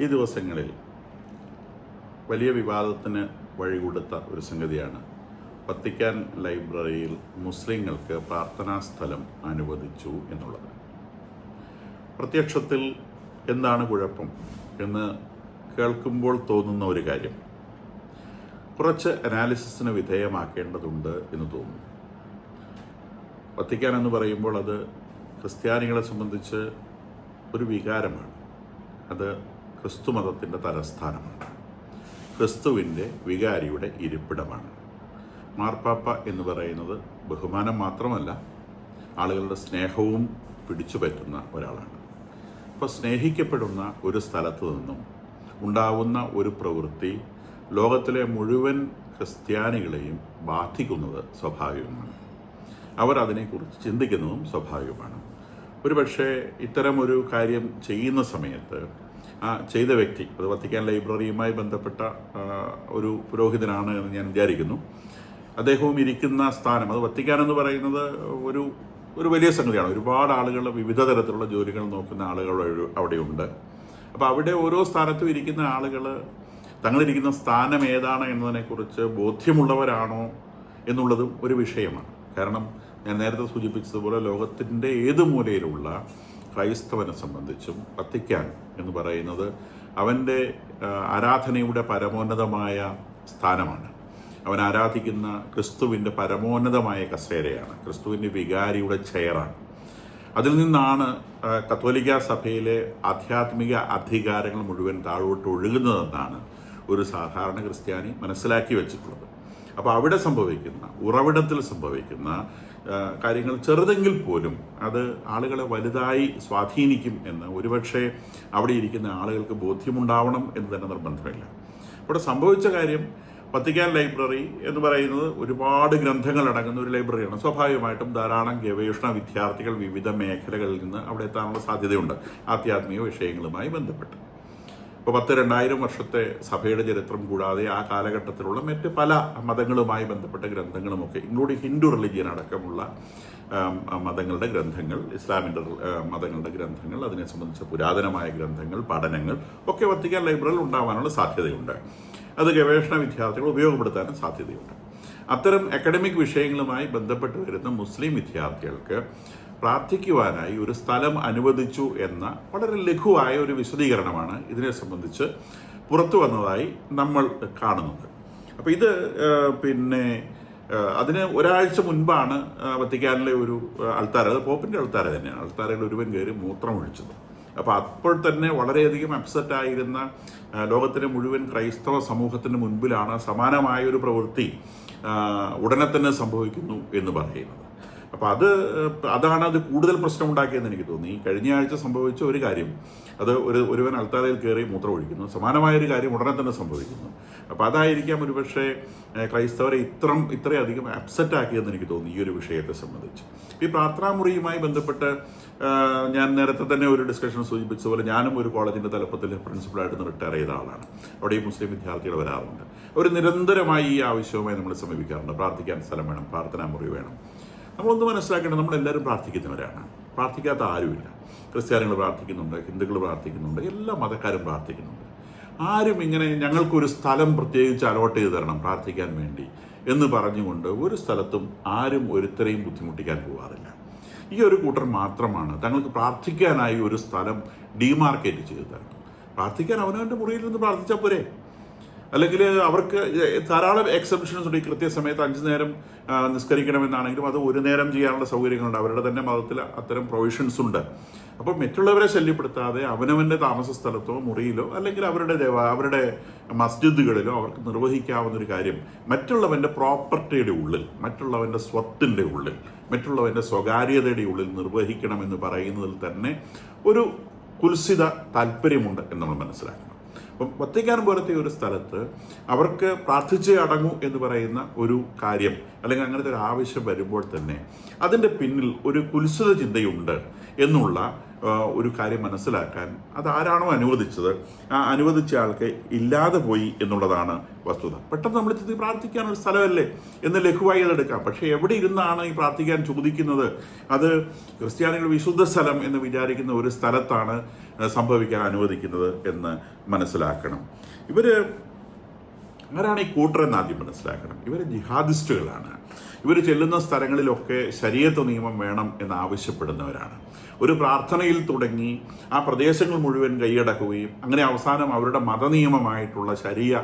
ഈ ദിവസങ്ങളിൽ വലിയ വിവാദത്തിന് വഴികൊടുത്ത ഒരു സംഗതിയാണ്. വത്തിക്കാൻ ലൈബ്രറിയിൽ മുസ്ലിങ്ങൾക്ക് പ്രാർത്ഥനാ സ്ഥലം അനുവദിച്ചു എന്നുള്ളത്. പ്രത്യക്ഷത്തിൽ എന്താണ് കുഴപ്പം എന്ന് കേൾക്കുമ്പോൾ തോന്നുന്ന ഒരു കാര്യം. കുറച്ച് അനാലിസിസിന് വിധേയമാക്കേണ്ടതുണ്ട് എന്ന് തോന്നുന്നു. വത്തിക്കാൻ എന്ന് പറയുമ്പോൾ അത് ക്രിസ്ത്യാനികളെ സംബന്ധിച്ച് ഒരു വികാരമാണ്. അത് ക്രിസ്തു മതത്തിന്റെ തലസ്ഥാനമാണ്. ക്രിസ്തുവിന്റെ വികാരിയുടെ ഇരിപ്പിടമാണ്. മാർപ്പാപ്പ എന്ന് പറയുന്നത് ബഹുമാനം മാത്രമല്ല ആളുകളുടെ സ്നേഹവും പിടിച്ചു പറ്റുന്ന ഒരാളാണ്. അപ്പോൾ സ്നേഹിക്കപ്പെടുന്ന ഒരു സ്ഥലത്ത് നിന്നും ഉണ്ടാവുന്ന ഒരു പ്രവൃത്തി ലോകത്തിലെ മുഴുവൻ ക്രിസ്ത്യാനികളെയും ബാധിക്കുന്നത് സ്വാഭാവികമാണ്. അവർ അതിനെക്കുറിച്ച് ചിന്തിക്കുന്നതും സ്വാഭാവികമാണ്. ഒരുപക്ഷെ ഇത്തരം ഒരു കാര്യം ചെയ്യുന്ന സമയത്ത് ചെയ്ത വ്യക്തി അത് വത്തിക്കാൻ ലൈബ്രറിയുമായി ബന്ധപ്പെട്ട ഒരു പുരോഹിതനാണ് എന്ന് ഞാൻ വിചാരിക്കുന്നു. അദ്ദേഹവും ഇരിക്കുന്ന സ്ഥാനം അത് വത്തിക്കാൻ എന്ന് പറയുന്നത് ഒരു ഒരു വലിയ സംഗതിയാണ്. ഒരുപാട് ആളുകൾ വിവിധ തരത്തിലുള്ള ജോലികൾ നോക്കുന്ന ആളുകൾ അവിടെയുണ്ട്. അപ്പോൾ അവിടെ ഓരോ സ്ഥാനത്തും ഇരിക്കുന്ന ആളുകൾ തങ്ങളിരിക്കുന്ന സ്ഥാനം ഏതാണ് എന്നതിനെക്കുറിച്ച് ബോധ്യമുള്ളവരാണോ എന്നുള്ളതും ഒരു വിഷയമാണ്. കാരണം ഞാൻ നേരത്തെ സൂചിപ്പിച്ചതുപോലെ ലോകത്തിന്റെ ഏത് മൂലയിലുള്ള ക്രൈസ്തവനെ സംബന്ധിച്ചും വത്തിക്കാൻ എന്ന് പറയുന്നത് അവന്റെ ആരാധനയുടെ പരമോന്നതമായ സ്ഥാനമാണ്. അവൻ ആരാധിക്കുന്ന ക്രിസ്തുവിന്റെ പരമോന്നതമായ കസേരയാണ്. ക്രിസ്തുവിന്റെ വികാരിയുടെ ചെയറാണ്. അതിൽ നിന്നാണ് കത്തോലിക്ക സഭയിലെ ആധ്യാത്മിക അധികാരങ്ങൾ മുഴുവൻ താഴോട്ട് ഒഴുകുന്നതെന്നാണ് ഒരു സാധാരണ ക്രിസ്ത്യാനി മനസ്സിലാക്കി വെച്ചിട്ടുള്ളത്. അപ്പോൾ അവിടെ സംഭവിക്കുന്ന ഉറവിടത്തിൽ സംഭവിക്കുന്ന കാര്യങ്ങൾ ചെറുതെങ്കിൽ പോലും അത് ആളുകളെ വലുതായി സ്വാധീനിക്കും എന്ന് ഒരുപക്ഷെ അവിടെ ഇരിക്കുന്ന ആളുകൾക്ക് ബോധ്യമുണ്ടാവണം എന്ന് തന്നെ നിർബന്ധമില്ല. ഇവിടെ സംഭവിച്ച കാര്യം വത്തിക്കാൻ ലൈബ്രറി എന്ന് പറയുന്നത് ഒരുപാട് ഗ്രന്ഥങ്ങൾ അടങ്ങുന്ന ഒരു ലൈബ്രറിയാണ്. സ്വാഭാവികമായിട്ടും ധാരാളം ഗവേഷണ വിദ്യാർത്ഥികൾ വിവിധ മേഖലകളിൽ നിന്ന് അവിടെ എത്താനുള്ള സാധ്യതയുണ്ട്. ആധ്യാത്മിക വിഷയങ്ങളുമായി ബന്ധപ്പെട്ട്. ഇപ്പോൾ പത്ത് രണ്ടായിരം വർഷത്തെ സഭയുടെ ചരിത്രം കൂടാതെ ആ കാലഘട്ടത്തിലുള്ള മറ്റ് പല മതങ്ങളുമായി ബന്ധപ്പെട്ട ഗ്രന്ഥങ്ങളുമൊക്കെ ഇൻക്ലൂഡിങ് ഹിന്ദു റിലിജിയൻ അടക്കമുള്ള മതങ്ങളുടെ ഗ്രന്ഥങ്ങൾ ഇസ്ലാമിന്റെ മതങ്ങളുടെ ഗ്രന്ഥങ്ങൾ അതിനെ സംബന്ധിച്ച പുരാതനമായ ഗ്രന്ഥങ്ങൾ പഠനങ്ങൾ ഒക്കെ വത്തിക്കാൻ ലൈബ്രറിയിൽ ഉണ്ടാവാനുള്ള സാധ്യതയുണ്ട്. അത് ഗവേഷണ വിദ്യാർത്ഥികൾ ഉപയോഗപ്പെടുത്താനും സാധ്യതയുണ്ട്. അത്തരം അക്കാഡമിക് വിഷയങ്ങളുമായി ബന്ധപ്പെട്ട് വരുന്ന മുസ്ലിം വിദ്യാർത്ഥികൾക്ക് പ്രാർത്ഥിക്കുവാനായി ഒരു സ്ഥലം അനുവദിച്ചു എന്ന വളരെ ലഘുവായ ഒരു വിശദീകരണമാണ് ഇതിനെ സംബന്ധിച്ച് പുറത്തു വന്നതായി നമ്മൾ കാണുന്നത് അപ്പോൾ ഇത് പിന്നെ അതിന് ഒരാഴ്ച മുൻപാണ് വത്തിക്കാനിലെ ഒരു അൾത്താര അത് പോപ്പിന്റെ അൾത്താര തന്നെയാണ്. അൾത്താരയിൽ ഒരുവൻ കയറി മൂത്രമൊഴിച്ചത്. അപ്പോൾ അപ്പോൾ തന്നെ വളരെയധികം അപ്സെറ്റ് ആയിരുന്ന ലോകത്തിലെ മുഴുവൻ ക്രൈസ്തവ സമൂഹത്തിന് മുൻപിലാണ് സമാനമായ ഒരു പ്രവൃത്തി ഉടനെ തന്നെ സംഭവിക്കുന്നു എന്ന് പറയുന്നത്. അപ്പോൾ അത് അതാണ് അത് കൂടുതൽ പ്രശ്നം ഉണ്ടാക്കിയെന്ന് എനിക്ക് തോന്നി. ഈ കഴിഞ്ഞ ആഴ്ച സംഭവിച്ച ഒരു കാര്യം അത് ഒരു ഒരുവൻ അൽത്താരയിൽ കയറി മൂത്രം ഒഴിക്കുന്നു സമാനമായ ഒരു കാര്യം ഉടനെ തന്നെ സംഭവിക്കുന്നു. അപ്പോൾ അതായിരിക്കാം ഒരുപക്ഷെ ക്രൈസ്തവരെ ഇത്രം ഇത്രയധികം അപ്സെറ്റ് ആക്കിയെന്ന് എനിക്ക് തോന്നി ഈ ഒരു വിഷയത്തെ സംബന്ധിച്ച്. ഈ പ്രാർത്ഥനാമുറിയുമായി ബന്ധപ്പെട്ട് ഞാൻ നേരത്തെ തന്നെ ഒരു ഡിസ്കഷൻ സൂചിപ്പിച്ച പോലെ ഞാനും ഒരു കോളേജിന്റെ തലപ്പത്തിൽ പ്രിൻസിപ്പളായിട്ട് റിട്ടയർ ചെയ്ത ആളാണ്. അവിടെ ഈ മുസ്ലിം വിദ്യാർത്ഥികൾ വരാറുണ്ട്. അവർ നിരന്തരമായി ഈ ആവശ്യവുമായി നമ്മൾ സമീപിക്കാറുണ്ട്. പ്രാർത്ഥിക്കാൻ സ്ഥലം വേണം പ്രാർത്ഥനാമുറി വേണം. നമ്മളൊന്ന് മനസ്സിലാക്കേണ്ടത് നമ്മളെല്ലാവരും പ്രാർത്ഥിക്കുന്നവരാണ്. പ്രാർത്ഥിക്കാത്ത ആരുമില്ല. ക്രിസ്ത്യാനികൾ പ്രാർത്ഥിക്കുന്നുണ്ട് ഹിന്ദുക്കൾ പ്രാർത്ഥിക്കുന്നുണ്ട് എല്ലാ മതക്കാരും പ്രാർത്ഥിക്കുന്നുണ്ട്. ആരും ഇങ്ങനെ ഞങ്ങൾക്കൊരു സ്ഥലം പ്രത്യേകിച്ച് അലോട്ട് ചെയ്ത് തരണം പ്രാർത്ഥിക്കാൻ വേണ്ടി എന്ന് പറഞ്ഞുകൊണ്ട് ഒരു സ്ഥലത്തും ആരും ഒരുത്തരെയും ബുദ്ധിമുട്ടിക്കാൻ പോകാറില്ല ഈ ഒരു കൂട്ടർ മാത്രമാണ് തങ്ങൾക്ക് പ്രാർത്ഥിക്കാനായി ഒരു സ്ഥലം ഡിമാർക്കേറ്റ് ചെയ്ത് തരണം. പ്രാർത്ഥിക്കാൻ അവനവന്റെ മുറിയിൽ നിന്ന് പ്രാർത്ഥിച്ചാൽ പോരെ? അല്ലെങ്കിൽ അവർക്ക് ധാരാളം എക്സെപ്ഷൻസ് ഉണ്ട്. ഈ കൃത്യസമയത്ത് അഞ്ചു നേരം നിസ്കരിക്കണമെന്നാണെങ്കിലും അത് ഒരു നേരം ചെയ്യാനുള്ള സൗകര്യങ്ങളുണ്ട്. അവരുടെ തന്നെ മതത്തിൽ അത്തരം പ്രൊവിഷൻസ് ഉണ്ട്. അപ്പോൾ മറ്റുള്ളവരെ ശല്യപ്പെടുത്താതെ അവനവന്റെ താമസ സ്ഥലത്തോ മുറിയിലോ അല്ലെങ്കിൽ അവരുടെ ദേവ അവരുടെ മസ്ജിദുകളിലോ അവർക്ക് നിർവഹിക്കാവുന്ന ഒരു കാര്യം മറ്റുള്ളവന്റെ പ്രോപ്പർട്ടിയുടെ ഉള്ളിൽ മറ്റുള്ളവന്റെ സ്വത്തിന്റെ ഉള്ളിൽ മറ്റുള്ളവന്റെ സ്വകാര്യതയുടെ ഉള്ളിൽ നിർവഹിക്കണമെന്ന് പറയുന്നതിൽ തന്നെ ഒരു കുൽസിത താല്പര്യമുണ്ട് എന്ന് നമ്മൾ മനസ്സിലാക്കണം അപ്പം വത്തിക്കാൻ പോലത്തെ ഒരു സ്ഥലത്ത് അവർക്ക് പ്രാർത്ഥിച്ചേ അടങ്ങൂ എന്ന് പറയുന്ന ഒരു കാര്യം അല്ലെങ്കിൽ അങ്ങനത്തെ ഒരു ആവശ്യം വരുമ്പോൾ തന്നെ അതിന്റെ പിന്നിൽ ഒരു കുൽസിത ചിന്തയുണ്ട് എന്നുള്ള ഒരു കാര്യം മനസ്സിലാക്കാൻ അത് ആരാണോ അനുവദിച്ചത്? ആ അനുവദിച്ച ആൾക്ക് ഇല്ലാതെ പോയി എന്നുള്ളതാണ് വസ്തുത. പെട്ടെന്ന് നമ്മൾ ചെന്ന് പ്രാർത്ഥിക്കാൻ ഒരു സ്ഥലമല്ലേ എന്ന് ലഘുവായി അതെടുക്കാം പക്ഷേ എവിടെ ഇരുന്നാണ് ഈ പ്രാർത്ഥിക്കാൻ ചോദിക്കുന്നത്? അത് ക്രിസ്ത്യാനികൾ വിശുദ്ധ സ്ഥലം എന്ന് വിചാരിക്കുന്ന ഒരു സ്ഥലത്താണ് സംഭവിക്കാൻ അനുവദിക്കുന്നത് എന്ന് മനസ്സിലാക്കണം. ഇവർ ആരാണ് ഈ കൂട്ടരെന്ന് ആദ്യം മനസ്സിലാക്കണം. ഇവർ ജിഹാദിസ്റ്റുകളാണ്. ഇവർ ചെല്ലുന്ന സ്ഥലങ്ങളിലൊക്കെ ശരീരത്ത് നിയമം വേണം എന്ന് ആവശ്യപ്പെടുന്നവരാണ് ഒരു പ്രാർത്ഥനയിൽ തുടങ്ങി ആ പ്രദേശങ്ങൾ മുഴുവൻ കൈയടക്കുകയും അങ്ങനെ അവസാനം അവരുടെ മതനിയമമായിട്ടുള്ള ശരീര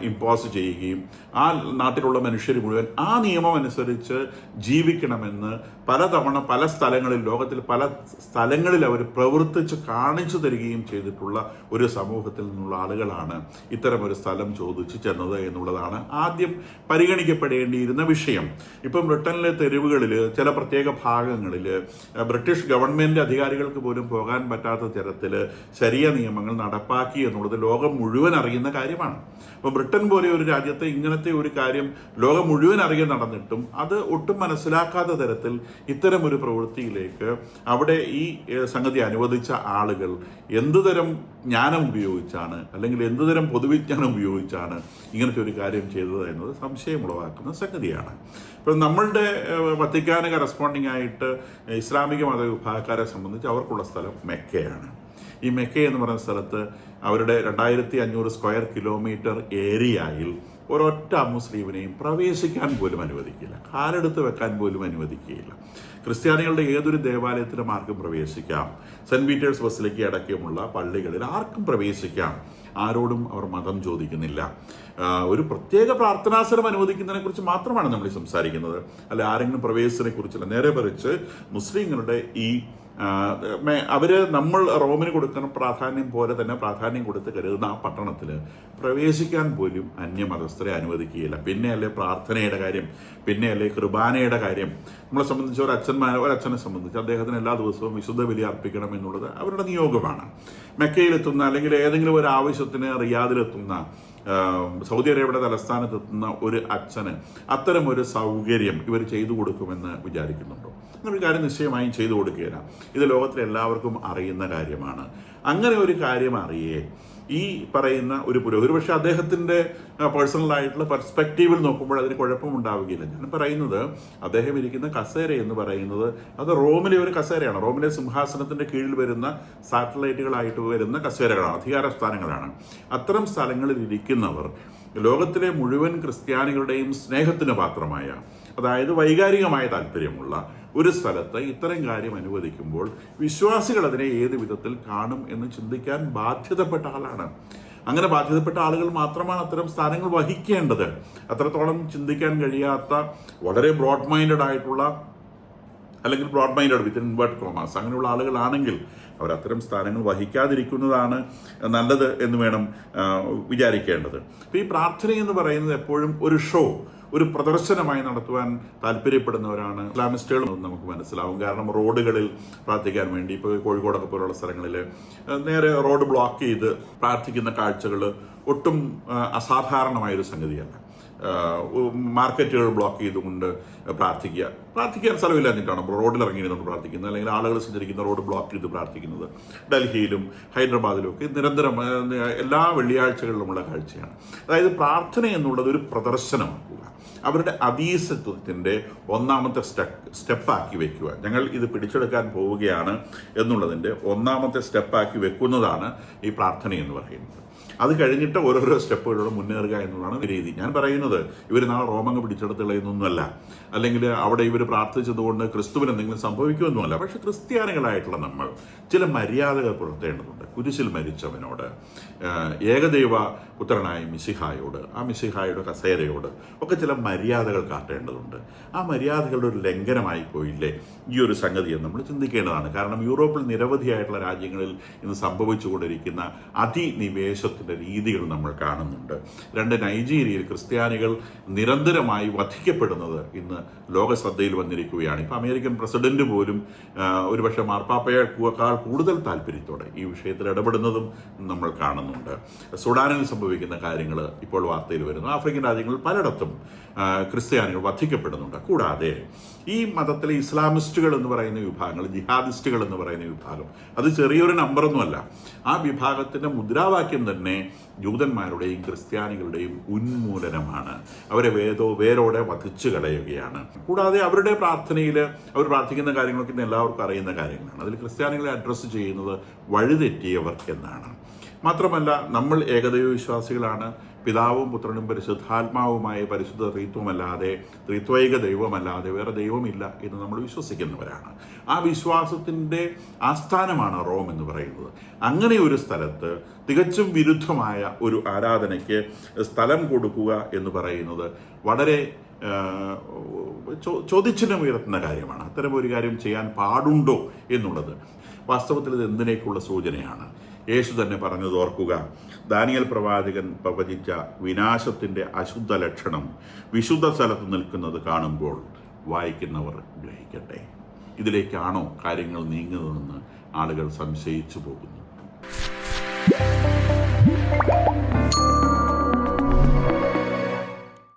ഇമ്പോസ് ചെയ്യുകയും ആ നാട്ടിലുള്ള മനുഷ്യർ മുഴുവൻ ആ നിയമം അനുസരിച്ച് ജീവിക്കണമെന്ന് പലതവണ പല സ്ഥലങ്ങളിൽ ലോകത്തിൽ പല സ്ഥലങ്ങളിൽ അവർ പ്രവർത്തിച്ച് കാണിച്ചു തരികയും ചെയ്തിട്ടുള്ള ഒരു സമൂഹത്തിൽ നിന്നുള്ള ആളുകളാണ് ഇത്തരം ഒരു സ്ഥലം ചോദിച്ചു ചെന്നത് എന്നുള്ളതാണ് ആദ്യം പരിഗണിക്കപ്പെടേണ്ടിയിരുന്ന വിഷയം. ഇപ്പം ബ്രിട്ടനിലെ തെരുവുകളിൽ ചില പ്രത്യേക ഭാഗങ്ങളിൽ ബ്രിട്ടീഷ് ഗവൺമെന്റ് അധികാരികൾക്ക് പോലും പോകാൻ പറ്റാത്ത തരത്തിൽ ശരിയ നിയമങ്ങൾ നടപ്പാക്കി എന്നുള്ളത് ലോകം മുഴുവൻ അറിയുന്ന കാര്യമാണ്. അപ്പോൾ ബ്രിട്ടൻ പോലെ ഒരു രാജ്യത്തെ ഇങ്ങനത്തെ ഒരു കാര്യം ലോകം മുഴുവൻ അറിയാൻ നടന്നിട്ടും അത് ഒട്ടും മനസ്സിലാക്കാത്ത തരത്തിൽ ഇത്തരം ഒരു പ്രവൃത്തിയിലേക്ക് അവിടെ ഈ സംഗതി അനുവദിച്ച ആളുകൾ എന്തുതരം ജ്ഞാനം ഉപയോഗിച്ചാണ് അല്ലെങ്കിൽ എന്തുതരം പൊതുവിജ്ഞാനം ഉപയോഗിച്ചാണ് ഇങ്ങനത്തെ ഒരു കാര്യം ചെയ്തത് എന്നത് സംശയമുളവാക്കുന്ന സംഗതിയാണ്. ഇപ്പം നമ്മളുടെ വത്തിക്കാന കറസ്പോണ്ടിങ് ആയിട്ട് ഇസ്ലാമിക മതവിഭാഗക്കാരെ സംബന്ധിച്ച് അവർക്കുള്ള സ്ഥലം മെക്കയാണ്. ഈ മെക്ക എന്ന് പറയുന്ന സ്ഥലത്ത് അവരുടെ രണ്ടായിരത്തി അഞ്ഞൂറ് സ്ക്വയർ കിലോമീറ്റർ ഏരിയയിൽ ഒരൊറ്റ മുസ്ലിമിനെയും പ്രവേശിക്കാൻ പോലും അനുവദിക്കില്ല. കാലെടുത്ത് വെക്കാൻ പോലും അനുവദിക്കുകയില്ല. ക്രിസ്ത്യാനികളുടെ ഏതൊരു ദേവാലയത്തിലും ആർക്കും പ്രവേശിക്കാം. സെന്റ് പീറ്റേഴ്സ് ബസിലേക്ക് അടക്കമുള്ള പള്ളികളിൽ ആർക്കും പ്രവേശിക്കാം. ആരോടും അവർ മതം ചോദിക്കുന്നില്ല. ഒരു പ്രത്യേക പ്രാർത്ഥനാസനം അനുവദിക്കുന്നതിനെ കുറിച്ച് മാത്രമാണ് നമ്മൾ സംസാരിക്കുന്നത്. അല്ല ആരെങ്കിലും പ്രവേശനത്തെക്കുറിച്ചല്ല. നേരെ പറിച്ച് മുസ്ലിങ്ങളുടെ ഈ അവർ നമ്മൾ റോമിന് കൊടുക്കുന്ന പ്രാധാന്യം പോലെ തന്നെ പ്രാധാന്യം കൊടുത്ത് കരുതുന്ന ആ പട്ടണത്തിൽ പ്രവേശിക്കാൻ പോലും അന്യമതസ്ഥരെ അനുവദിക്കുകയില്ല. പിന്നെയല്ലേ പ്രാർത്ഥനയുടെ കാര്യം പിന്നെയല്ലേ കൃപാനയുടെ കാര്യം. നമ്മളെ സംബന്ധിച്ച് ഒരു ഒരച്ഛനെ സംബന്ധിച്ച് അദ്ദേഹത്തിന് എല്ലാ ദിവസവും വിശുദ്ധ ബലി അർപ്പിക്കണം എന്നുള്ളത് അവരുടെ നിയോഗമാണ്. മെക്കയിലെത്തുന്ന അല്ലെങ്കിൽ ഏതെങ്കിലും ഒരു ആവശ്യത്തിന് റിയാദിലെത്തുന്ന സൗദി അറേബ്യയുടെ തലസ്ഥാനത്ത് എത്തുന്ന ഒരു അച്ഛന് അത്തരം ഒരു സൗകര്യം ഇവർ ചെയ്തു കൊടുക്കുമെന്ന് വിചാരിക്കുന്നുണ്ടോ? ഒരു കാര്യം നിശ്ചയമായും ചെയ്തു കൊടുക്കുകയില്ല. ഇത് ലോകത്തിലെ എല്ലാവർക്കും അറിയുന്ന കാര്യമാണ്. അങ്ങനെ ഒരു കാര്യം അറിയേ ഈ പറയുന്ന ഒരു പുരോഹിതർ പക്ഷെ അദ്ദേഹത്തിന്റെ പേഴ്സണൽ ആയിട്ടുള്ള പെർസ്പെക്റ്റീവിൽ നോക്കുമ്പോൾ അതിന് കുഴപ്പമുണ്ടാവുകയില്ല. ഞാൻ പറയുന്നത് അദ്ദേഹം ഇരിക്കുന്ന കസേര എന്ന് പറയുന്നത് അത് റോമിലെ ഒരു കസേരയാണ്. റോമിലെ സിംഹാസനത്തിന്റെ കീഴിൽ വരുന്ന സാറ്റലൈറ്റുകളായിട്ട് വരുന്ന കസേരകളാണ് അധികാര സ്ഥാനങ്ങളാണ്. അത്തരം സ്ഥലങ്ങളിൽ ഇരിക്കുന്നവർ ലോകത്തിലെ മുഴുവൻ ക്രിസ്ത്യാനികളുടെയും സ്നേഹത്തിന് പാത്രമായ അതായത് വൈകാരികമായ താല്പര്യമുള്ള ഒരു സ്ഥലത്ത് ഇത്തരം കാര്യം അനുവദിക്കുമ്പോൾ വിശ്വാസികൾ അതിനെ ഏത് വിധത്തിൽ കാണും എന്ന് ചിന്തിക്കാൻ ബാധ്യതപ്പെട്ട ആളാണ്. അങ്ങനെ ബാധ്യതപ്പെട്ട ആളുകൾ മാത്രമാണ് അത്തരം സ്ഥാനങ്ങൾ വഹിക്കേണ്ടത്. അത്രത്തോളം ചിന്തിക്കാൻ കഴിയാത്ത വളരെ ബ്രോഡ് മൈൻഡഡ് ആയിട്ടുള്ള അല്ലെങ്കിൽ broad minded with invert commas അങ്ങനെയുള്ള ആളുകളാണെങ്കിൽ അവർ അത്തരം സ്ഥാനങ്ങൾ വഹിക്കാതിരിക്കുന്നതാണ് നല്ലത് എന്ന് വേണം വിചാരിക്കേണ്ടത്. ഈ പ്രാർത്ഥന എന്ന് പറയുന്നത് എപ്പോഴും ഒരു ഷോ ഒരു പ്രദർശനമായി നടത്തുവാൻ താല്പര്യപ്പെടുന്നവരാണ് ഇസ്ലാമിസ്റ്റുകൾ നമുക്ക് മനസ്സിലാവും. കാരണം റോഡുകളിൽ പ്രാർത്ഥിക്കാൻ വേണ്ടി ഇപ്പോൾ കോഴിക്കോടൊക്കെ പോലുള്ള സ്ഥലങ്ങളിൽ നേരെ റോഡ് ബ്ലോക്ക് ചെയ്ത് പ്രാർത്ഥിക്കുന്ന കാഴ്ചകൾ ഒട്ടും അസാധാരണമായൊരു സംഗതിയല്ല. മാർക്കറ്റുകൾ ബ്ലോക്ക് ചെയ്തുകൊണ്ട് പ്രാർത്ഥിക്കുക. പ്രാർത്ഥിക്കാൻ സ്ഥലമില്ലാഞ്ഞിട്ടാണ് റോഡിൽ ഇറങ്ങിയിരുന്നുകൊണ്ട് പ്രാർത്ഥിക്കുന്നത് അല്ലെങ്കിൽ ആളുകൾ സഞ്ചരിക്കുന്ന റോഡ് ബ്ലോക്ക് ചെയ്ത് പ്രാർത്ഥിക്കുന്നത്. ഡൽഹിയിലും ഹൈദരാബാദിലും ഒക്കെ നിരന്തരം എല്ലാ വെള്ളിയാഴ്ചകളിലുമുള്ള കാഴ്ചയാണ്. അതായത് പ്രാർത്ഥന എന്നുള്ളത് ഒരു പ്രദർശനമാക്കുക. അവരുടെ അതീസത്വത്തിന്റെ ഒന്നാമത്തെ സ്റ്റെപ്പ് സ്റ്റെപ്പാക്കി വെക്കുക. ഞങ്ങൾ ഇത് പിടിച്ചെടുക്കാൻ പോവുകയാണ് എന്നുള്ളതിന്റെ ഒന്നാമത്തെ സ്റ്റെപ്പാക്കി വെക്കുന്നതാണ് ഈ പ്രാർത്ഥന എന്ന് പറയുന്നത്. അത് കഴിഞ്ഞിട്ട് ഓരോരോ സ്റ്റെപ്പുകളിലൂടെ മുന്നേറുക എന്നുള്ളതാണ് രീതി. ഞാൻ പറയുന്നത് ഇവർ നാളെ റോമങ്ങ് പിടിച്ചെടുത്തുകളയുന്നൊന്നുമല്ല അല്ലെങ്കിൽ അവിടെ ഇവർ പ്രാർത്ഥിച്ചതുകൊണ്ട് ക്രിസ്തുവിന് എന്തെങ്കിലും സംഭവിക്കുമെന്നുമല്ല. പക്ഷെ ക്രിസ്ത്യാനികളായിട്ടുള്ള നമ്മൾ ചില മര്യാദകൾ പുലർത്തേണ്ടതുണ്ട്. കുരിശിൽ മരിച്ചവനോട് ഏകദൈവ പുത്രനായ മിസിഹായോട് ആ മിസിഹായുടെ കസേരയോട് ഒക്കെ ചില മര്യാദകൾ കാട്ടേണ്ടതുണ്ട്. ആ മര്യാദകളുടെ ഒരു ലംഘനമായി പോയില്ലേ ഈ ഒരു സംഗതി നമ്മൾ ചിന്തിക്കേണ്ടതാണ്. കാരണം യൂറോപ്പിൽ നിരവധിയായിട്ടുള്ള രാജ്യങ്ങളിൽ ഇന്ന് സംഭവിച്ചുകൊണ്ടിരിക്കുന്ന അതിനിവേശത്തിന്റെ രീതികൾ നമ്മൾ കാണുന്നുണ്ട്. രണ്ട് നൈജീരിയയിൽ ക്രിസ്ത്യാനികൾ നിരന്തരമായി വധിക്കപ്പെടുന്നത് ഇന്ന് ലോക ശ്രദ്ധയിൽ വന്നിരിക്കുകയാണ്. ഇപ്പോൾ അമേരിക്കൻ പ്രസിഡന്റ് പോലും ഒരുപക്ഷെ മാർപ്പാപ്പയേക്കാൾ കൂടുതൽ താല്പര്യത്തോടെ ഈ വിഷയത്തിൽ ഇടപെടുന്നതും നമ്മൾ കാണുന്നുണ്ട്. സുഡാനിൽ സംഭവിക്കുന്ന കാര്യങ്ങൾ ഇപ്പോൾ വാർത്തയിൽ വരുന്നു. ആഫ്രിക്കൻ രാജ്യങ്ങളിൽ പലയിടത്തും ക്രിസ്ത്യാനികൾ വധിക്കപ്പെടുന്നുണ്ട്. കൂടാതെ ഈ മതത്തിലെ ഇസ്ലാമിസ്റ്റുകൾ എന്ന് പറയുന്ന വിഭാഗങ്ങൾ ജിഹാദിസ്റ്റുകൾ എന്ന് പറയുന്ന വിഭാഗം അത് ചെറിയൊരു നമ്പറൊന്നുമല്ല ആ വിഭാഗത്തിന്റെ മുദ്രാവാക്യം തന്നെ ജൂതന്മാരുടെയും ക്രിസ്ത്യാനികളുടെയും ഉന്മൂലനമാണ്. അവരെ വേദോ വേരോടെ വധിച്ചു കളയുകയാണ്. കൂടാതെ അവരുടെ പ്രാർത്ഥനയിൽ അവർ പ്രാർത്ഥിക്കുന്ന കാര്യങ്ങളൊക്കെ ഇന്ന് എല്ലാവർക്കും അറിയുന്ന കാര്യങ്ങളാണ്. അതിൽ ക്രിസ്ത്യാനികളെ അഡ്രസ്സ് ചെയ്യുന്നത് വഴിതെറ്റിയവർ എന്നാണ്. മാത്രമല്ല നമ്മൾ ഏകദൈവ വിശ്വാസികളാണ് പിതാവും പുത്രനും പരിശുദ്ധാത്മാവുമായ പരിശുദ്ധ ത്രിത്വമല്ലാതെ ത്രിത്വൈക ദൈവമല്ലാതെ വേറെ ദൈവമില്ല എന്ന് നമ്മൾ വിശ്വസിക്കുന്നവരാണ്. ആ വിശ്വാസത്തിന്റെ ആസ്ഥാനമാണ് റോം എന്ന് പറയുന്നത്. അങ്ങനെ ഒരു സ്ഥലത്ത് തികച്ചും വിരുദ്ധമായ ഒരു ആരാധനയ്ക്ക് സ്ഥലം കൊടുക്കുക എന്ന് പറയുന്നത് വളരെ ചോദ്യചിഹ്നം ഉയർത്തുന്ന കാര്യമാണ്. അത്തരം ഒരു കാര്യം ചെയ്യാൻ പാടുണ്ടോ എന്നുള്ളത് വാസ്തവത്തിൽ ഇത് എന്തിനേക്കുള്ള സൂചനയാണ്? യേശു തന്നെ പറഞ്ഞത് ഓർക്കുക. ദാനിയൽ പ്രവാചകൻ പ്രവചിച്ച വിനാശത്തിന്റെ അശുദ്ധ ലക്ഷണം വിശുദ്ധ സ്ഥലത്ത് നിൽക്കുന്നത് കാണുമ്പോൾ വായിക്കുന്നവർ ഗ്രഹിക്കട്ടെ. ഇതിലേക്കാണോ കാര്യങ്ങൾ നീങ്ങുന്നതെന്ന് ആളുകൾ സംശയിച്ചു പോകുന്നു.